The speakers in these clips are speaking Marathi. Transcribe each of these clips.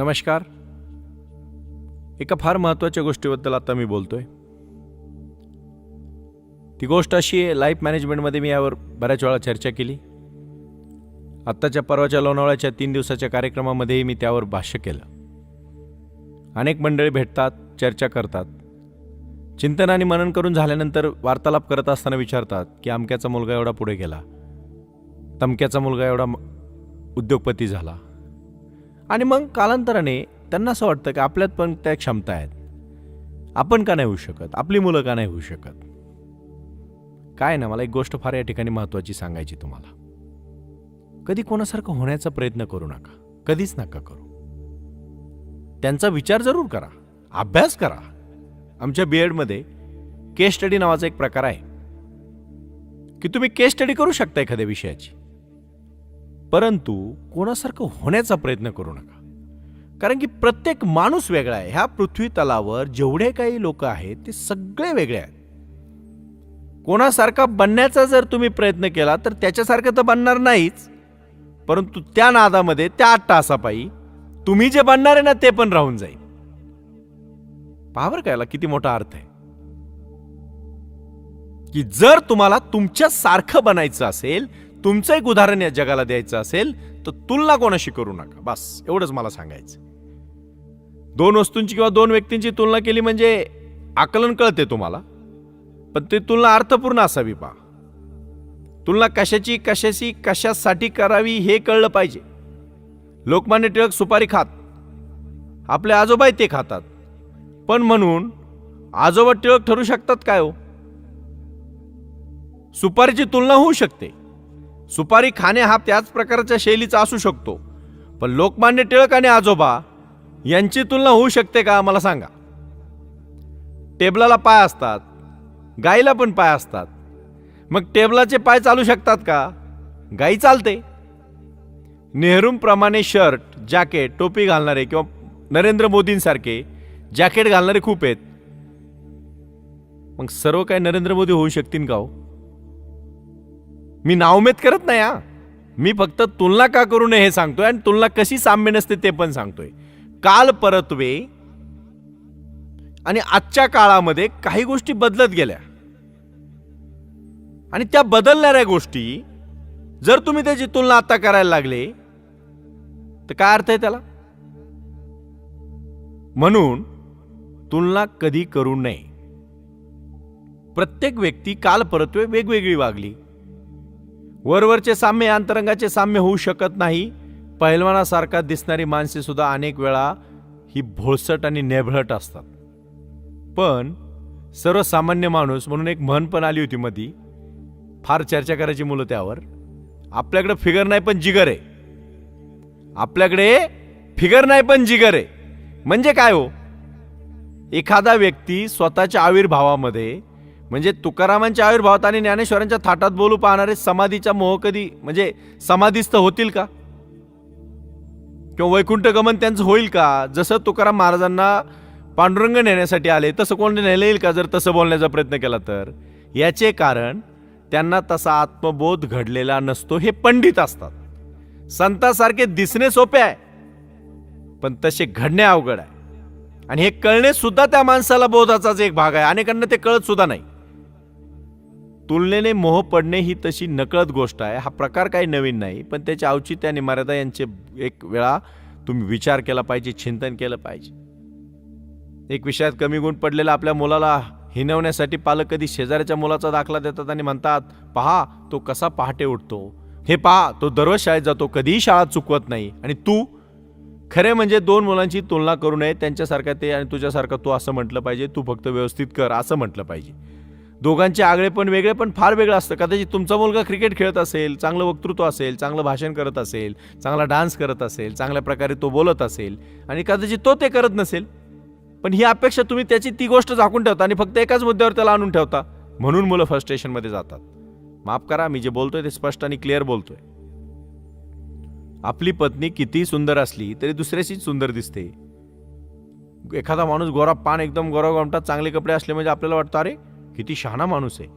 नमस्कार. एका फार महत्त्वाच्या गोष्टीबद्दल आता मी बोलतोय. ती गोष्ट अशी आहे लाईफ मॅनेजमेंटमध्ये मी यावर बऱ्याच वेळा चर्चा केली. आत्ताच्या परवाच्या लोणावळ्याच्या तीन दिवसाच्या कार्यक्रमामध्येही मी त्यावर भाष्य केलं. अनेक मंडळी भेटतात चर्चा करतात. चिंतन आणि मनन करून झाल्यानंतर वार्तालाप करत असताना विचारतात की अमक्याचा मुलगा एवढा पुढे गेला. तमक्याचा मुलगा एवढा उद्योगपती झाला. आणि मग कालांतराने त्यांना असं वाटतं की आपल्यात पण त्या क्षमता आहेत. आपण का नाही होऊ शकत? आपली मुलं का नाही होऊ शकत? काय ना मला एक गोष्ट फार या ठिकाणी महत्त्वाची सांगायची तुम्हाला. कधी कोणासारखं होण्याचा प्रयत्न करू नका. कधीच नका करू. त्यांचा विचार जरूर करा. अभ्यास करा. आमच्या बी एडमध्ये केस स्टडी नावाचा एक प्रकार आहे. की तुम्ही केस स्टडी करू शकता एखाद्या विषयाची. परंतु कोणासारखं होण्याचा प्रयत्न करू नका. कारण की प्रत्येक माणूस वेगळा आहे. ह्या पृथ्वी तलावर जेवढे काही लोक आहेत ते सगळे वेगळे आहेत. कोणासारखा बनण्याचा जर तुम्ही प्रयत्न केला तर त्याच्यासारखं तर बनणार नाहीच. परंतु त्या नादामध्ये त्या आठ तासापायी तुम्ही जे बनणार आहे ना ते पण राहून जाईल. पावर कायला किती मोठा अर्थ आहे? की जर तुम्हाला तुमच्या सारखं बनायचं असेल तुमचं एक उदाहरण या जगाला द्यायचं असेल तर तुलना कोणाशी करू नका. बस एवढंच मला सांगायचं. दोन वस्तूंची किंवा दोन व्यक्तींची तुलना केली म्हणजे आकलन कळते तुम्हाला पण ते तुलना अर्थपूर्ण असावी पा तुलना कशाची कशाची कशासाठी करावी हे कळलं पाहिजे. लोकमान्य टिळक सुपारी खात. आपले आजोबाई ते खातात. पण म्हणून आजोबा टिळक ठरू शकतात काय हो? सुपारीची तुलना होऊ शकते. सुपारी खाणे हा त्याच प्रकारच्या शैलीचा असू शकतो. पण लोकमान्य टिळक आणि आजोबा यांची तुलना होऊ शकते का मला सांगा. टेबलाला पाय असतात गाईला पण पाय असतात. मग टेबलाचे पाय चालू शकतात का? गाई चालते. नेहरूंप्रमाणे शर्ट जॅकेट टोपी घालणारे किंवा नरेंद्र मोदींसारखे जॅकेट घालणारे खूप आहेत. मग सर्व काही नरेंद्र मोदी होऊ शकतील का हो? मी नावमेद करत नाही हा. मी फक्त तुलना का करू नये हे सांगतोय आणि तुलना कशी साम्य नसते ते पण सांगतोय. काल परत्वे आणि आजच्या काळामध्ये काही गोष्टी बदलत गेल्या. आणि त्या बदलणाऱ्या गोष्टी जर तुम्ही त्याची तुलना आता करायला लागले तर काय अर्थ आहे त्याला? म्हणून तुलना कधी करू नये. प्रत्येक व्यक्ती काल परत्वे वेगवेगळी वागली. वरवरचे साम्य अंतरंगाचे साम्य होऊ शकत नाही. पहिलवानासारखा दिसणारी माणसे सुद्धा अनेक वेळा ही भोळसट आणि नेभळट असतात. पण सर्वसामान्य माणूस म्हणून एक म्हण पण आली होती मधी फार चर्चा करायची मुलं त्यावर आपल्याकडे फिगर नाही पण जिगर आहे. आपल्याकडे फिगर नाही पण जिगर आहे. म्हणजे काय हो? एखादा व्यक्ती स्वतःच्या आविर्भावामध्ये म्हणजे तुकारामांच्या आविर्भावात आणि ज्ञानेश्वरांच्या थाटात बोलू पाहणारे समाधीच्या मोह कधी म्हणजे समाधीस्थ होतील का? किंवा वैकुंठ गमन त्यांचं होईल का? जसं तुकाराम महाराजांना पांडुरंग नेण्यासाठी आले तसं कोण नेलं येईल का जर तसं बोलण्याचा प्रयत्न केला तर? याचे कारण त्यांना तसा आत्मबोध घडलेला नसतो हे पंडित असतात. संतासारखे दिसणे सोपे आहे पण तसे घडणे अवघड आहे. आणि हे कळणे सुद्धा त्या माणसाला बोधाचाच एक भाग आहे. अनेकांना ते कळत सुद्धा नाही. तुलनेने मोह पडणे ही तशी नकळत गोष्ट आहे. हा प्रकार काही नवीन नाही पण त्याचे औचित्य आणि मर्यादा यांचे एक वेळा तुम्ही विचार केला पाहिजे चिंतन केलं पाहिजे. एक विषयात कमी गुण पडलेला आपल्या मुलाला हिनवण्यासाठी पालक कधी शेजाऱ्याच्या मुलाचा दाखला देतात आणि म्हणतात पहा तो कसा पहाटे उठतो. हे पहा तो दररोज शाळेत जातो कधीही शाळा चुकवत नाही. आणि तू खरे म्हणजे दोन मुलांची तुलना करू नये त्यांच्यासारखा ते आणि तुझ्यासारखं तू असं म्हटलं पाहिजे तू फक्त व्यवस्थित कर असं म्हटलं पाहिजे. दोघांचे आगळे पण वेगळे पण फार वेगळं असतं. कदाचित तुमचा मुलगा क्रिकेट खेळत असेल चांगलं वक्तृत्व असेल चांगलं भाषण करत असेल चांगला डान्स करत असेल चांगल्या प्रकारे तो बोलत असेल आणि कदाचित तो ते करत नसेल पण ही अपेक्षा तुम्ही त्याची ती गोष्ट झाकून ठेवता आणि फक्त एकाच मुद्द्यावर त्याला आणून ठेवता. म्हणून मुलं फ्रस्ट्रेशनमध्ये जातात. माफ करा मी जे बोलतोय ते स्पष्ट आणि क्लिअर बोलतोय. आपली पत्नी किती सुंदर असली तरी दुसऱ्याशीच सुंदर दिसते. एखादा माणूस गोरा पान एकदम गोरा गोमटात चांगले कपडे असले म्हणजे आपल्याला वाटतं अरे किती शहाणा माणूस आहे.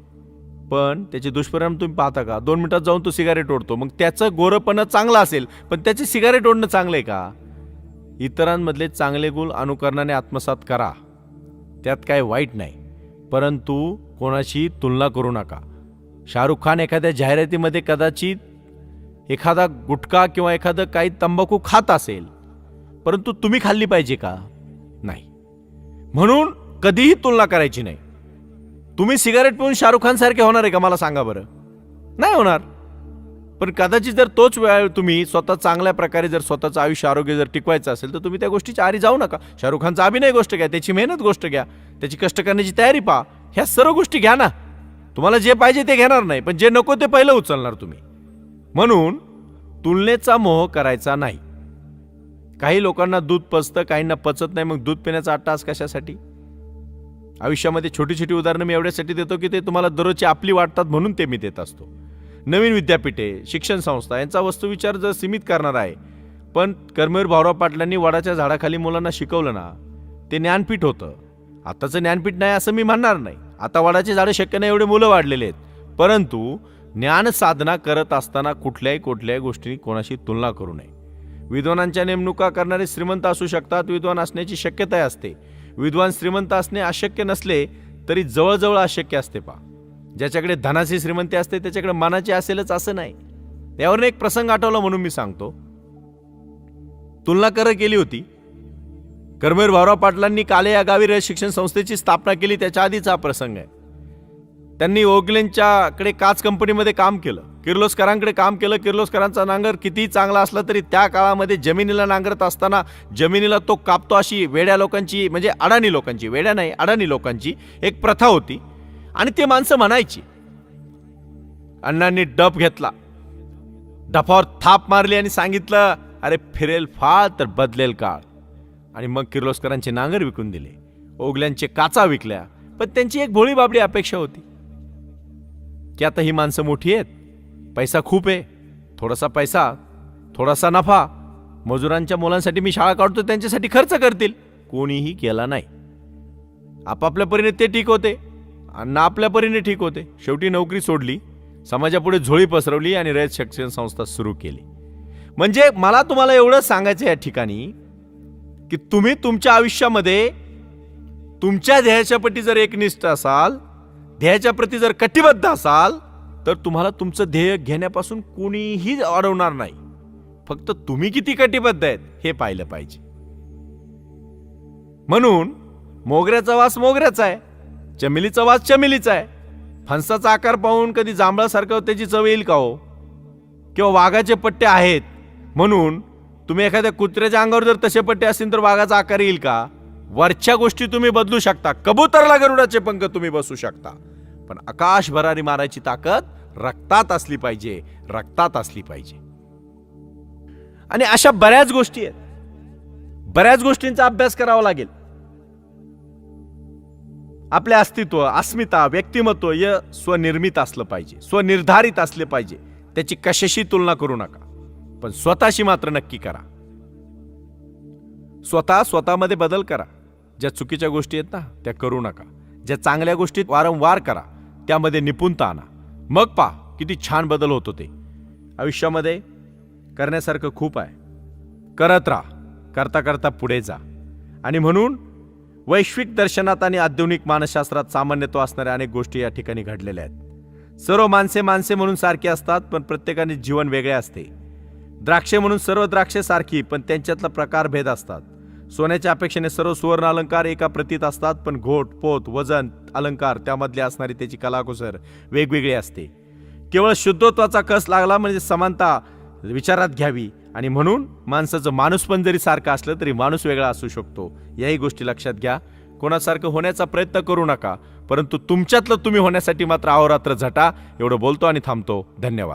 पण त्याचे दुष्परिणाम तुम्ही पाहता का? दोन मिनिटात जाऊन तो सिगारेट ओढतो. मग त्याचं गोरपणं चांगलं असेल पण त्याचे सिगारेट ओढणं चांगलं आहे का? इतरांमधले चांगले गुण अनुकरणाने आत्मसात करा. त्यात काय वाईट नाही. परंतु कोणाशी तुलना करू नका. शाहरुख खान एखाद्या जाहिरातीमध्ये कदाचित एखादा गुटखा किंवा एखादं काही तंबाखू खात असेल परंतु तुम्ही खाल्ली पाहिजे का? नाही. म्हणून कधीही तुलना करायची नाही. तुम्ही सिगारेट पिऊन शाहरुख खान सारखे होणार आहे का? मला सांगा बरं. नाही होणार. पण कदाचित जर तोच वेळ तुम्ही स्वतः चांगल्या प्रकारे जर स्वतःचं आयुष्य आरोग्य जर टिकवायचं असेल तर तुम्ही त्या गोष्टीच्या आरी जाऊ नका. शाहरुख खानचा अभिनय गोष्ट घ्या त्याची मेहनत गोष्ट घ्या त्याची कष्ट करण्याची तयारी पहा. ह्या सर्व गोष्टी घ्या ना. तुम्हाला जे पाहिजे ते घेणार नाही पण जे नको ते पहिलं उचलणार तुम्ही. म्हणून तुलनेचा मोह करायचा नाही. काही लोकांना दूध पचतं काहींना पचत नाही मग दूध पिण्याचा अट्टास कशासाठी? आयुष्यामध्ये छोटी छोटी उदाहरणं मी एवढ्यासाठी देतो की ते तुम्हाला दररोजची आपली वाटतात म्हणून ते मी देत असतो. नवीन विद्यापीठे शिक्षण संस्था यांचा वस्तुविचार जर सीमित करणार आहे पण कर्मवीर भाऊराव पाटलांनी वडाच्या झाडाखाली मुलांना शिकवलं ना ते ज्ञानपीठ होतं. आताचं ज्ञानपीठ नाही असं मी म्हणणार नाही. आता वडाचे झाडं शक्य नाही एवढे मुलं वाढलेले आहेत. परंतु ज्ञान साधना करत असताना कुठल्याही कुठल्याही गोष्टी कोणाशी तुलना करू नये. विद्वानांच्या नेमणुका करणारे श्रीमंत असू शकतात विद्वान असण्याची शक्यता असते. विद्वान श्रीमंत असणे अशक्य नसले तरी जवळजवळ अशक्य असते पा ज्याच्याकडे धनाची श्रीमंती असते त्याच्याकडे मनाची असेलच असं नाही. त्यावरनं एक प्रसंग आठवला म्हणून मी सांगतो. तुलना कर केली होती. कर्मवीर भाऊराव पाटलांनी काले या गावी रयत शिक्षण संस्थेची स्थापना केली त्याच्या आधीचा हा प्रसंग आहे. त्यांनी ओगलेंच्याकडे काच कंपनीमध्ये काम केलं. किर्लोस्करांकडे काम केलं. किर्लोस्करांचा नांगर किती चांगला असला तरी त्या काळामध्ये जमिनीला नांगरत असताना जमिनीला तो कापतो अशी वेड्या लोकांची म्हणजे अडाणी लोकांची वेड्या नाही अडाणी लोकांची एक प्रथा होती. आणि ते माणसं म्हणायची अण्णांनी डब घेतला. डफावर थाप मारली आणि सांगितलं अरे फिरेल फाळ तर बदलेल काळ. आणि मग किर्लोस्करांचे नांगर विकून दिले. ओगल्यांचे काचा विकल्या. पण त्यांची एक भोळी बाबडी अपेक्षा होती. की आता ही माणसं मोठी आहेत. पैसा खूप आहे. थोडासा पैसा थोडासा नफा. मजुरांच्या मुलांसाठी मी शाळा काढतो त्यांच्यासाठी खर्च करतील. कोणीही केला नाही. आपापल्या परीने ते ठीक होते अण्णा आपल्या परीने ठीक होते. शेवटी नोकरी सोडली समाजापुढे झोळी पसरवली आणि रयत शिक्षण संस्था सुरू केली. म्हणजे मला तुम्हाला एवढं सांगायचं या ठिकाणी की तुम्ही तुमच्या आयुष्यामध्ये तुमच्या ध्येयाच्या पटी जर एकनिष्ठ असाल ध्येयाच्या प्रती जर कटिबद्ध असाल तर तुम्हाला तुमचं ध्येय घेण्यापासून कोणीही अडवणार नाही. फक्त तुम्ही किती कटिबद्ध आहेत हे पाहिलं पाहिजे. म्हणून मोगऱ्याचा वास मोगऱ्याचा आहे चमेलीचा वास चमेलीचा आहे. फणसाचा आकार पाहून कधी जांभळासारखं त्याची चव येईल का हो? किंवा वाघाचे पट्टे आहेत. म्हणून तुम्ही एखाद्या कुत्र्याच्या अंगावर जर तसे पट्टे असतील तर वाघाचा आकार येईल का? वरच्या गोष्टी तुम्ही बदलू शकता. कबूतरला गरुडाचे पंख तुम्ही बसू शकता. पण आकाश भरारी मारायची ताकद रक्तात असली पाहिजे रक्तात असली पाहिजे. आणि अशा बऱ्याच गोष्टी आहेत. बऱ्याच गोष्टींचा अभ्यास करावा लागेल. आपले अस्तित्व अस्मिता व्यक्तिमत्व हे स्वनिर्मित असलं पाहिजे स्वनिर्धारित असले पाहिजे. त्याची कशाशी तुलना करू नका पण स्वतःशी मात्र नक्की करा. स्वतः स्वतःमध्ये बदल करा. ज्या चुकीच्या गोष्टी आहेत ना त्या करू नका. ज्या चांगल्या गोष्टीत वारंवार करा. त्यामध्ये निपुणता आणा मग पा किती छान बदल होतो ते आयुष्यामध्ये करण्यासारखं खूप आहे. करत राहा. करता करता पुढे जा. आणि म्हणून वैश्विक दर्शनात आणि आधुनिक मानसशास्त्रात सामान्यत्व असणाऱ्या अनेक गोष्टी या ठिकाणी घडलेल्या आहेत. सर्व माणसे माणसे म्हणून सारखी असतात पण प्रत्येकाने जीवन वेगळे असते. द्राक्षे म्हणून सर्व द्राक्षे सारखी पण त्यांच्यातला प्रकार भेद असतात. सोन्याच्या अपेक्षेने सर्व सुवर्ण अलंकार एका प्रतीत असतात पण घोट पोत वजन अलंकार त्यामधले असणारी त्याची कलाकुसर वेगवेगळी असते. केवळ शुद्धत्वाचा कस लागला म्हणजे समानता विचारात घ्यावी आणि म्हणून माणसाचं माणूस पण जरी सारखं असलं तरी माणूस वेगळा असू शकतो. याही गोष्टी लक्षात घ्या. कोणासारखं होण्याचा प्रयत्न करू नका परंतु तुमच्यातलं तुम्ही होण्यासाठी मात्र अहोरात्र झटा. एवढं बोलतो आणि थांबतो. धन्यवाद.